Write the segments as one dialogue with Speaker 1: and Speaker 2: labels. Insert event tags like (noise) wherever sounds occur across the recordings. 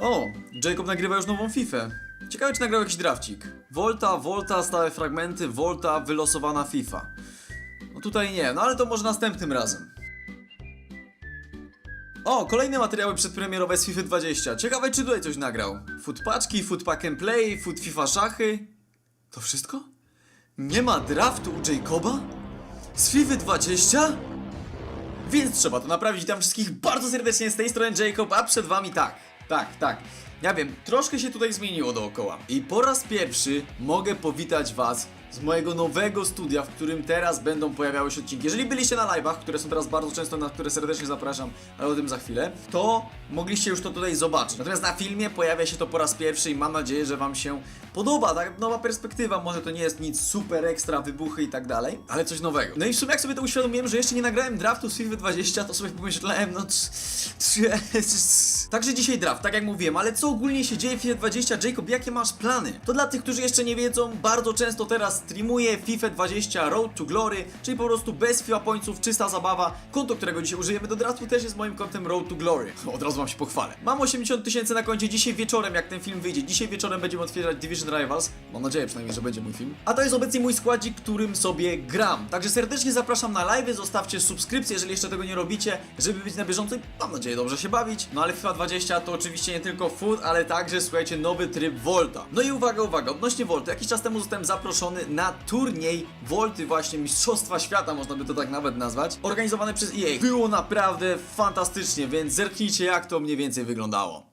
Speaker 1: O, Jacob nagrywa już nową FIFA. Ciekawe, czy nagrał jakiś drafcik. Volta, Volta, stałe fragmenty, Volta, wylosowana FIFA. No tutaj nie, no ale to może następnym razem. O, kolejne materiały przedpremierowe z FIFA 20. Ciekawe, czy tutaj coś nagrał. Food paczki, food pack and play, food FIFA szachy. To wszystko? Nie ma draftu u Jacoba? Z FIFA 20? Więc trzeba to naprawić. Witam wszystkich bardzo serdecznie z tej strony Jacob, a przed wami tak, tak, tak. Ja wiem, troszkę się tutaj zmieniło dookoła. I po raz pierwszy mogę powitać was z mojego nowego studia, w którym teraz będą pojawiały się odcinki. Jeżeli byliście na live'ach, które są teraz bardzo często, na które serdecznie zapraszam, ale o tym za chwilę, to mogliście już to tutaj zobaczyć. Natomiast na filmie pojawia się to po raz pierwszy i mam nadzieję, że wam się podoba, tak? Nowa perspektywa, może to nie jest nic super ekstra, wybuchy i tak dalej, ale coś nowego. No i w sumie jak sobie to uświadomiłem, że jeszcze nie nagrałem draftu z FIFA 20, to sobie pomyślałem, no Także dzisiaj draft, tak jak mówiłem, ale co ogólnie się dzieje w FIFA 20? Jacob, jakie masz plany? To dla tych, którzy jeszcze nie wiedzą, bardzo często teraz streamuję FIFA 20 Road to Glory, czyli po prostu bez FIFA pońców, czysta zabawa. Konto, którego dzisiaj użyjemy do draftu też jest moim kontem Road to Glory. Od razu wam się pochwalę. Mam 80 tysięcy na koncie dzisiaj wieczorem, jak ten film wyjdzie. Dzisiaj wieczorem będziemy otwierać Division Rivals. Mam nadzieję przynajmniej, że będzie mój film. A to jest obecnie mój składzik, którym sobie gram. Także serdecznie zapraszam na live, zostawcie subskrypcję, jeżeli jeszcze tego nie robicie, żeby być na bieżąco i mam nadzieję dobrze się bawić. No ale FIFA 20 to oczywiście nie tylko food, ale także słuchajcie nowy tryb Volta. No i uwaga, uwaga, odnośnie Volta. Jakiś czas temu zostałem zaproszony na turniej Volty właśnie Mistrzostwa Świata, można by to tak nawet nazwać, organizowane przez EA. Było naprawdę fantastycznie, więc zerknijcie jak to mniej więcej wyglądało.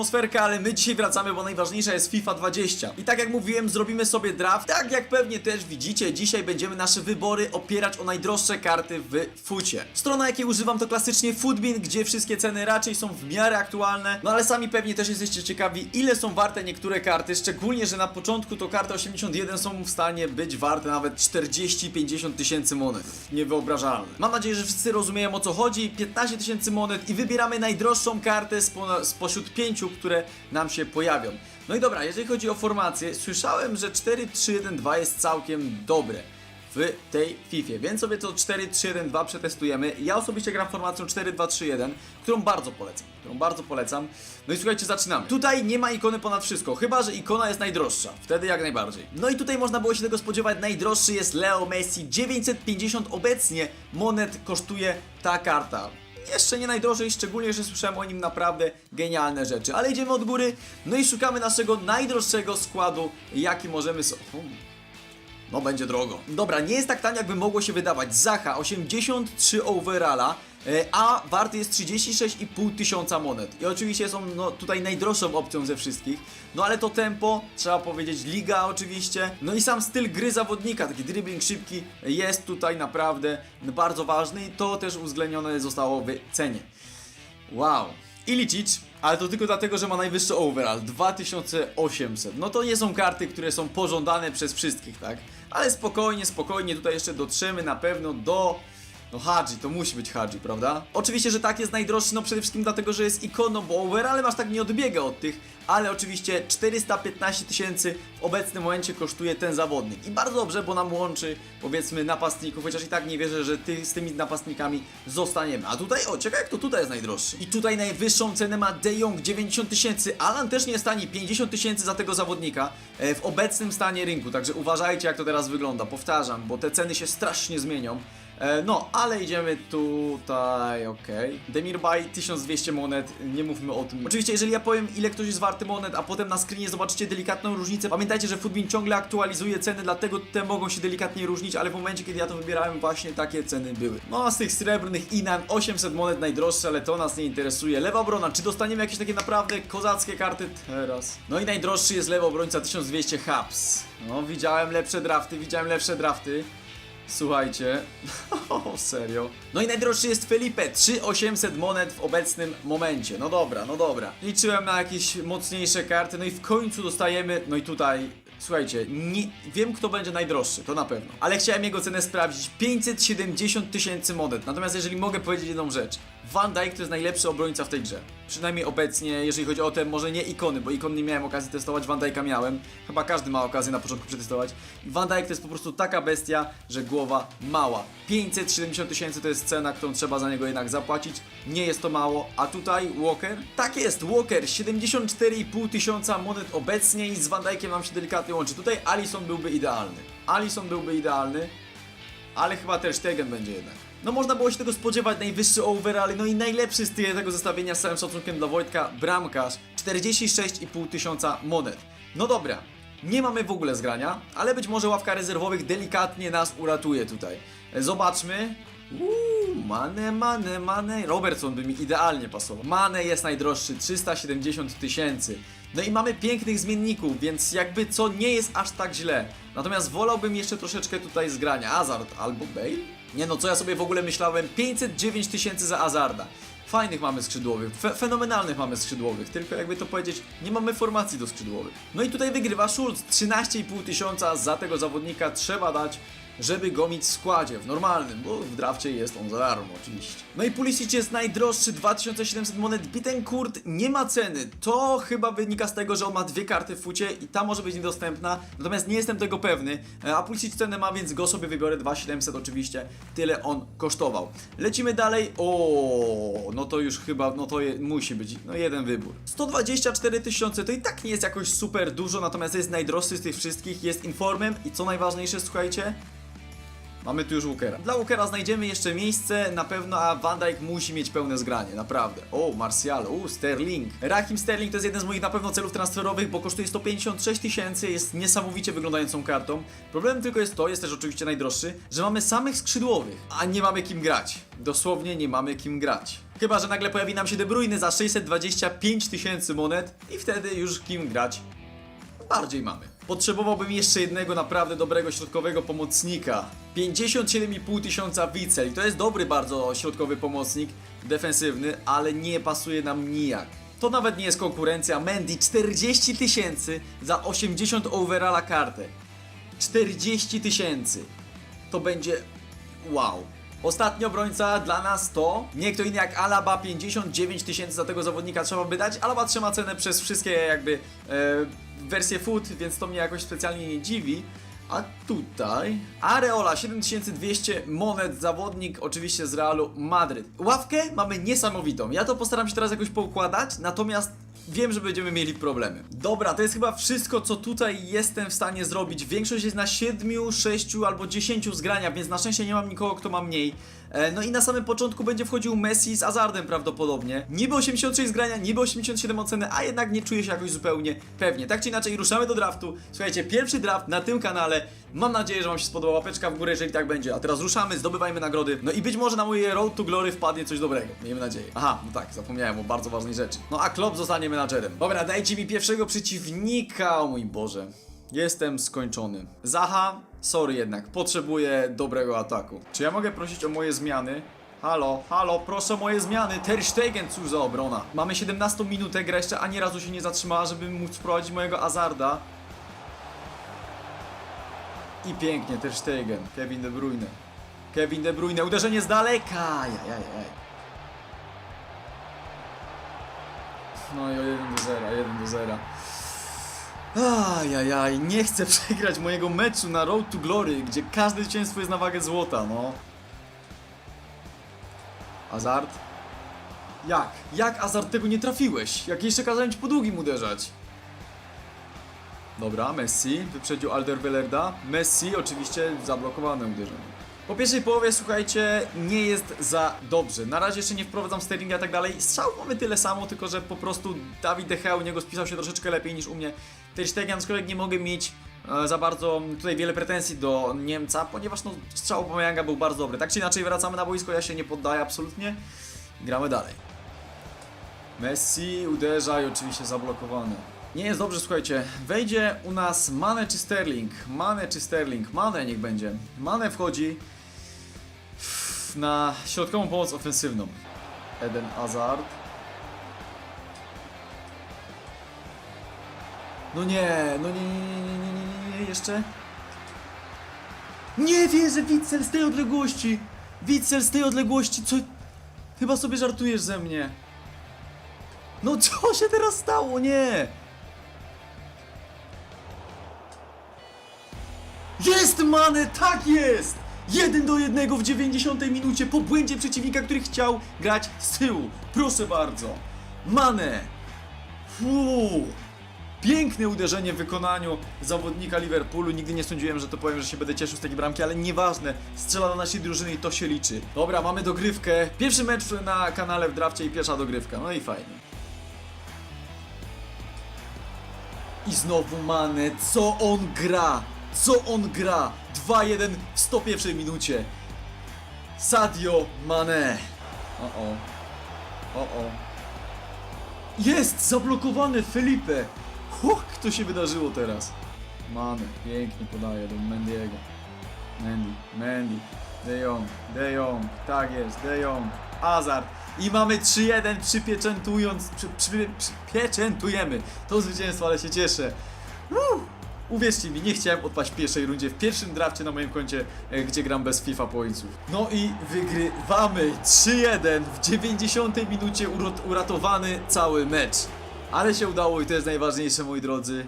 Speaker 1: Atmosferka, ale my dzisiaj wracamy, bo najważniejsza jest FIFA 20. I tak jak mówiłem, zrobimy sobie draft. Tak jak pewnie też widzicie, dzisiaj będziemy nasze wybory opierać o najdroższe karty w fucie. Strona, jakiej używam, to klasycznie Footbin, gdzie wszystkie ceny raczej są w miarę aktualne. No ale sami pewnie też jesteście ciekawi, ile są warte niektóre karty. Szczególnie, że na początku to karty 81 są w stanie być warte nawet 40-50 tysięcy monet. Niewyobrażalne. Mam nadzieję, że wszyscy rozumieją o co chodzi. 15 tysięcy monet i wybieramy najdroższą kartę spo, spośród pięciu, które nam się pojawią. No i dobra, jeżeli chodzi o formację, słyszałem, że 4-3-1-2 jest całkiem dobre w tej FIFA, więc sobie to 4-3-1-2 przetestujemy. Ja osobiście gram formacją 4-2-3-1, którą bardzo polecam, którą bardzo polecam. No i słuchajcie, zaczynamy. Tutaj nie ma ikony ponad wszystko, chyba że ikona jest najdroższa, wtedy jak najbardziej. No i tutaj można było się tego spodziewać, najdroższy jest Leo Messi, 950 obecnie monet kosztuje ta karta. Jeszcze nie najdrożej, szczególnie, że słyszałem o nim naprawdę genialne rzeczy. Ale idziemy od góry, no i szukamy naszego najdroższego składu, jaki możemy sobie... No będzie drogo. Dobra, nie jest tak tanie jakby mogło się wydawać. Zacha 83 overalla, a warty jest 36,5 tysiąca monet. I oczywiście są no, tutaj najdroższą opcją ze wszystkich. No ale to tempo, trzeba powiedzieć, liga oczywiście. No i sam styl gry zawodnika, taki dribbling szybki jest tutaj naprawdę bardzo ważny i to też uwzględnione zostało w cenie. Wow. I liczyć, ale to tylko dlatego, że ma najwyższy overall 2800. No to nie są karty, które są pożądane przez wszystkich, tak? Ale spokojnie, spokojnie, tutaj jeszcze dotrzemy na pewno do no Hadzi, to musi być Hadzi, prawda? Oczywiście, że tak jest najdroższy, no przede wszystkim dlatego, że jest ikoną, bo overall masz tak nie odbiega od tych, ale oczywiście 415 tysięcy w obecnym momencie kosztuje ten zawodnik. I bardzo dobrze, bo nam łączy, powiedzmy, napastników, chociaż i tak nie wierzę, że ty, z tymi napastnikami zostaniemy. A tutaj, o, ciekawe jak to tutaj jest najdroższy. I tutaj najwyższą cenę ma De Jong, 90 tysięcy. Alan też nie jest tani, 50 tysięcy za tego zawodnika e, w obecnym stanie rynku, także uważajcie jak to teraz wygląda, powtarzam, bo te ceny się strasznie zmienią. E, no, ale idziemy tutaj, okej. Demirbay 1200 monet, nie mówmy o tym. Oczywiście, jeżeli ja powiem, ile ktoś jest warty monet, a potem na screenie zobaczycie delikatną różnicę, pamiętajcie, że Foodbin ciągle aktualizuje ceny, dlatego te mogą się delikatnie różnić, ale w momencie, kiedy ja to wybierałem, właśnie takie ceny były. No, a z tych srebrnych Inan 800 monet najdroższe, ale to nas nie interesuje. Lewa obrona, czy dostaniemy jakieś takie naprawdę kozackie karty teraz? No i najdroższy jest lewa obrońca 1200 Haps. No, widziałem lepsze drafty, widziałem lepsze drafty. Słuchajcie, (laughs) o serio. No i najdroższy jest Felipe, 3800 monet w obecnym momencie. No dobra, no dobra. Liczyłem na jakieś mocniejsze karty, no i w końcu dostajemy, no i tutaj, słuchajcie, nie, wiem kto będzie najdroższy, to na pewno. Ale chciałem jego cenę sprawdzić, 570 tysięcy monet. Natomiast jeżeli mogę powiedzieć jedną rzecz, Van Dijk to jest najlepszy obrońca w tej grze. Przynajmniej obecnie, jeżeli chodzi o te, może nie ikony, bo ikon nie miałem okazji testować, Van Dijk'a miałem. Chyba każdy ma okazję na początku przetestować. Van Dijk to jest po prostu taka bestia, że głowa mała. 570 tysięcy to jest cena, którą trzeba za niego jednak zapłacić. Nie jest to mało. A tutaj Walker? Tak jest, Walker, 74,5 tysiąca monet obecnie i z Van Dijk'iem nam się delikatnie łączy. Tutaj Alisson byłby idealny. Alisson byłby idealny ale chyba też Stegen będzie jednak. No można było się tego spodziewać, najwyższy overall, no i najlepszy z tego zestawienia z całym szacunkiem dla Wojtka, bramkarz, 46,5 tysiąca monet. No dobra, nie mamy w ogóle zgrania, ale być może ławka rezerwowych delikatnie nas uratuje tutaj. Zobaczmy. Uuu, Mane, Mane, Mane. Robertson by mi idealnie pasował. Mane jest najdroższy, 370 tysięcy. No i mamy pięknych zmienników, więc jakby co nie jest aż tak źle. Natomiast wolałbym jeszcze troszeczkę tutaj zgrania. Hazard albo Bale? Nie no, co ja sobie w ogóle myślałem? 509 tysięcy za Hazarda. Fajnych mamy skrzydłowych, fe fenomenalnych mamy skrzydłowych, tylko jakby to powiedzieć, nie mamy formacji do skrzydłowych. No i tutaj wygrywa Schulz, 13,5 tysiąca za tego zawodnika trzeba dać, żeby go mieć w składzie, w normalnym, bo w drafcie jest on za darmo oczywiście. No i Pulisic jest najdroższy, 2700 monet, Bittencourt nie ma ceny, to chyba wynika z tego, że on ma dwie karty w fucie i ta może być niedostępna, natomiast nie jestem tego pewny, e, a Pulisic cenę ma, więc go sobie wybiorę, 2700 oczywiście, tyle on kosztował. Lecimy dalej, o, no to już chyba, no to je, musi być, no jeden wybór. 124 tysiące to i tak nie jest jakoś super dużo, natomiast jest najdroższy z tych wszystkich, jest informem i co najważniejsze, słuchajcie, Mamy tu już Walkera. Dla Walkera znajdziemy jeszcze miejsce, na pewno, a Van Dijk musi mieć pełne zgranie, naprawdę. O, Martial, o, Sterling. Raheem Sterling to jest jeden z moich na pewno celów transferowych, bo kosztuje 156 tysięcy, jest niesamowicie wyglądającą kartą. Problemem tylko jest to, jest też oczywiście najdroższy, że mamy samych skrzydłowych, a nie mamy kim grać. Dosłownie nie mamy kim grać. Chyba, że nagle pojawi nam się De Bruyne za 625 tysięcy monet i wtedy już kim grać bardziej mamy. Potrzebowałbym jeszcze jednego naprawdę dobrego środkowego pomocnika. 57,5 tysiąca Wicel. To jest dobry bardzo środkowy pomocnik, defensywny, ale nie pasuje nam nijak. To nawet nie jest konkurencja. Mendy 40 tysięcy za 80 overalla kartę. 40 tysięcy. To będzie wow. Ostatni obrońca dla nas to nie kto inny jak Alaba, 59 tysięcy za tego zawodnika trzeba by dać. Alaba trzyma cenę przez wszystkie jakby e, wersje foot, więc to mnie jakoś specjalnie nie dziwi. A tutaj Areola 7200 monet, zawodnik oczywiście z Realu Madryt. Ławkę mamy niesamowitą. Ja to postaram się teraz jakoś poukładać, natomiast wiem, że będziemy mieli problemy. Dobra, to jest chyba wszystko, co tutaj jestem w stanie zrobić. Większość jest na 7, 6 albo 10 zgrania, więc na szczęście nie mam nikogo, kto ma mniej. E, No i na samym początku będzie wchodził Messi z Azardem prawdopodobnie. Niby 86 zgrania, niby 87 oceny, a jednak nie czuję się jakoś zupełnie pewnie. Tak czy inaczej, ruszamy do draftu. Słuchajcie, pierwszy draft na tym kanale. Mam nadzieję, że Wam się spodoba. Łapeczka w górę, jeżeli tak będzie. A teraz ruszamy, zdobywajmy nagrody. No i być może na moje Road to Glory wpadnie coś dobrego. Miejmy nadzieję. Aha, no tak, zapomniałem o bardzo ważnej rzeczy. No a Klopp zostanie menadżerem. Dobra, dajcie mi pierwszego przeciwnika, o mój Boże. Jestem skończony. Zaha, sorry jednak, potrzebuję dobrego ataku. Czy ja mogę prosić o moje zmiany? Halo, halo, proszę o moje zmiany. Ter Stegen, cóż za obrona. Mamy 17 minutę, gra jeszcze ani razu się nie zatrzymała, żeby móc wprowadzić mojego Azarda. I pięknie, Ter Stegen, Kevin De Bruyne. Kevin De Bruyne, uderzenie z daleka. Jajajaj. No i o 1 do 0, 1 do 0. Ajajaj, nie chcę (laughs) przegrać mojego meczu na Road to Glory, gdzie każde zwycięstwo jest na wagę złota, no. Azard? Jak? Jak Azard tego nie trafiłeś? Jak jeszcze kazałem ci po długim uderzać? Dobra, Messi wyprzedził Alderweilerda. Messi oczywiście zablokowane uderzenie. Po pierwszej połowie, słuchajcie, nie jest za dobrze. Na razie jeszcze nie wprowadzam Sterlinga i tak dalej. Strzał mamy tyle samo, tylko że po prostu Dawid De Gea u niego spisał się troszeczkę lepiej niż u mnie. Ter Stegen, aczkolwiek nie mogę mieć e, za bardzo tutaj wiele pretensji do Niemca, ponieważ no, strzał Aubameyanga był bardzo dobry. Tak czy inaczej wracamy na boisko, ja się nie poddaję absolutnie. Gramy dalej. Messi uderza i oczywiście zablokowany. Nie jest dobrze, słuchajcie. Wejdzie u nas Mane czy Sterling? Mane czy Sterling? Mane niech będzie. Mane wchodzi na środkową pomoc ofensywną. Eden Hazard. No nie, no nie, nie, nie, nie, nie, nie, nie, jeszcze. Nie wierzę, Witzel z tej odległości! Witzel z tej odległości, co? Chyba sobie żartujesz ze mnie. No co się teraz stało? Nie! Jest Mane, tak jest! Jeden do jednego w 90 minucie po błędzie przeciwnika, który chciał grać z tyłu. Proszę bardzo. Mane. Fuu. Piękne uderzenie w wykonaniu zawodnika Liverpoolu. Nigdy nie sądziłem, że to powiem, że się będę cieszył z takiej bramki, ale nieważne. Strzela do naszej drużyny i to się liczy. Dobra, mamy dogrywkę. Pierwszy mecz na kanale w drafcie i pierwsza dogrywka. No i fajnie. I znowu Mane, co on gra? Co on gra? 2-1 w 101 minucie. Sadio Mane. O o. O o. Jest zablokowany Felipe. Huch, co się wydarzyło teraz? Mane, pięknie podaje do Mendiego. Mendy, Mendy, De Jong, De Jong, tak jest, De Jong, Hazard. I mamy 3-1 przypieczętując, przy, przy, przypieczętujemy to zwycięstwo, ale się cieszę. Uff. Uwierzcie mi, nie chciałem odpaść w pierwszej rundzie, w pierwszym drafcie na moim koncie, e, gdzie gram bez FIFA pointsów. No i wygrywamy 3-1 w 90 minucie uratowany cały mecz. Ale się udało i to jest najważniejsze, moi drodzy.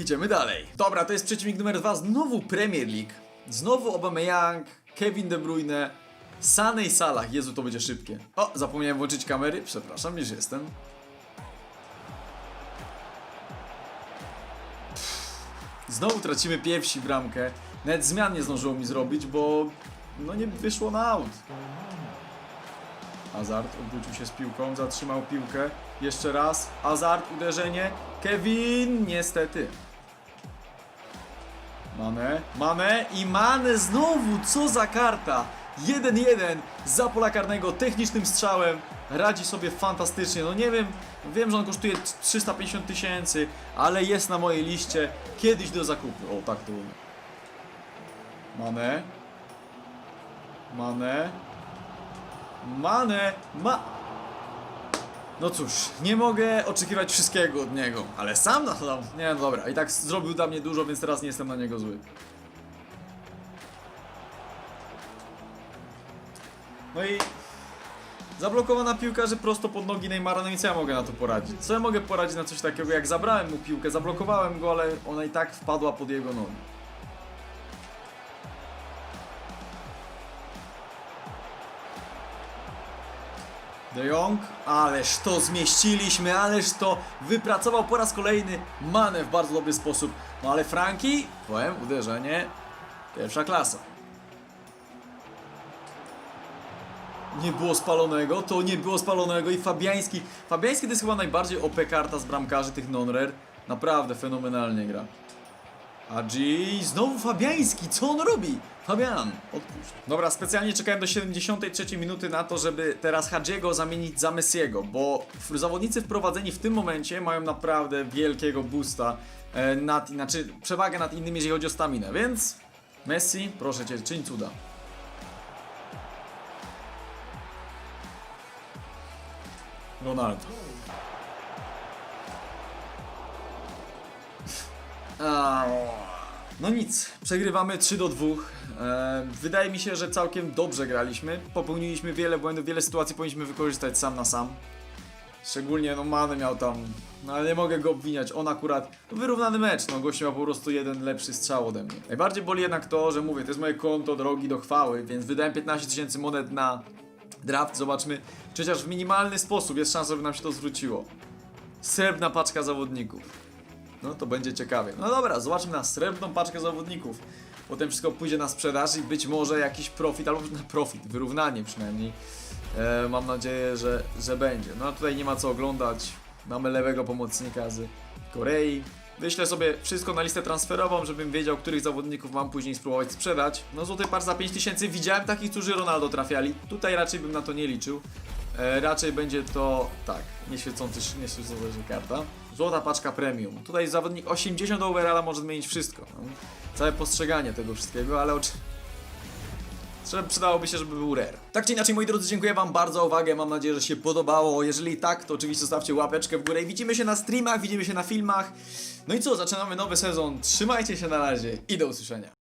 Speaker 1: Idziemy dalej. Dobra, to jest przeciwnik numer dwa. Znowu Premier League. Znowu Aubameyang, Kevin De Bruyne, Sane i Salah. Jezu, to będzie szybkie. O, zapomniałem włączyć kamery. Przepraszam, już jestem. Znowu tracimy pierwsi bramkę. Nawet zmian nie zdążyło mi zrobić, bo no nie wyszło na aut. Hazard odwrócił się z piłką, zatrzymał piłkę. Jeszcze raz. Hazard, uderzenie. Kevin, niestety. Mane, Mane i Mane znowu, co za karta! 1-1 za pola karnego, technicznym strzałem, radzi sobie fantastycznie, no nie wiem, wiem, że on kosztuje 350 tysięcy, ale jest na mojej liście, kiedyś do zakupu, o tak to. Mane, Mane, Mane, ma... No cóż, nie mogę oczekiwać wszystkiego od niego, ale sam na to Nie, no dobra, i tak zrobił dla mnie dużo, więc teraz nie jestem na niego zły. No i zablokowana piłka, że prosto pod nogi Neymara, no i co ja mogę na to poradzić? Co ja mogę poradzić na coś takiego, jak zabrałem mu piłkę, zablokowałem go, ale ona i tak wpadła pod jego nogi. De Jong, ależ to zmieściliśmy, ależ to wypracował po raz kolejny Mane w bardzo dobry sposób. No ale Franki, powiem, uderzenie, pierwsza klasa. Nie było spalonego, to nie było spalonego i Fabiański, Fabiański to jest chyba najbardziej OP karta z bramkarzy tych non-rare. Naprawdę fenomenalnie gra. Adzi, znowu Fabiański, co on robi? Fabian, odpuść. Dobra, specjalnie czekałem do 73 minuty na to, żeby teraz Hadziego zamienić za Messiego, bo zawodnicy wprowadzeni w tym momencie mają naprawdę wielkiego boosta, e, nad, znaczy przewagę nad innymi, jeżeli chodzi o staminę, więc Messi, proszę Cię, czyń cuda. Ronaldo. No nic, przegrywamy 3 do 2. E, wydaje mi się, że całkiem dobrze graliśmy. Popełniliśmy wiele błędów, wiele sytuacji powinniśmy wykorzystać sam na sam. Szczególnie no Mane miał tam, no ale nie mogę go obwiniać, on akurat, no wyrównany mecz, no gość miał po prostu jeden lepszy strzał ode mnie. Najbardziej boli jednak to, że mówię, to jest moje konto drogi do chwały, więc wydałem 15 tysięcy monet na draft, zobaczmy, chociaż w minimalny sposób jest szansa, żeby nam się to zwróciło. Srebrna paczka zawodników. No to będzie ciekawie. No dobra, zobaczmy na srebrną paczkę zawodników. potem wszystko pójdzie na sprzedaż i być może jakiś profit, albo na profit, wyrównanie przynajmniej. E, mam nadzieję, że, że będzie. No a tutaj nie ma co oglądać. Mamy lewego pomocnika z Korei. Wyślę sobie wszystko na listę transferową, żebym wiedział, których zawodników mam później spróbować sprzedać. No złoty par za 5000 widziałem takich, którzy Ronaldo trafiali. Tutaj raczej bym na to nie liczył. E, raczej będzie to, tak, nieświecący, nieświecąca karta. Złota paczka premium. Tutaj zawodnik 80 overalla może zmienić wszystko. No. Całe postrzeganie tego wszystkiego, ale oczy... Przydałoby się, żeby był rare. Tak czy inaczej, moi drodzy, dziękuję wam bardzo za uwagę. Mam nadzieję, że się podobało. Jeżeli tak, to oczywiście zostawcie łapeczkę w górę i widzimy się na streamach, widzimy się na filmach. No i co, zaczynamy nowy sezon. Trzymajcie się na razie i do usłyszenia.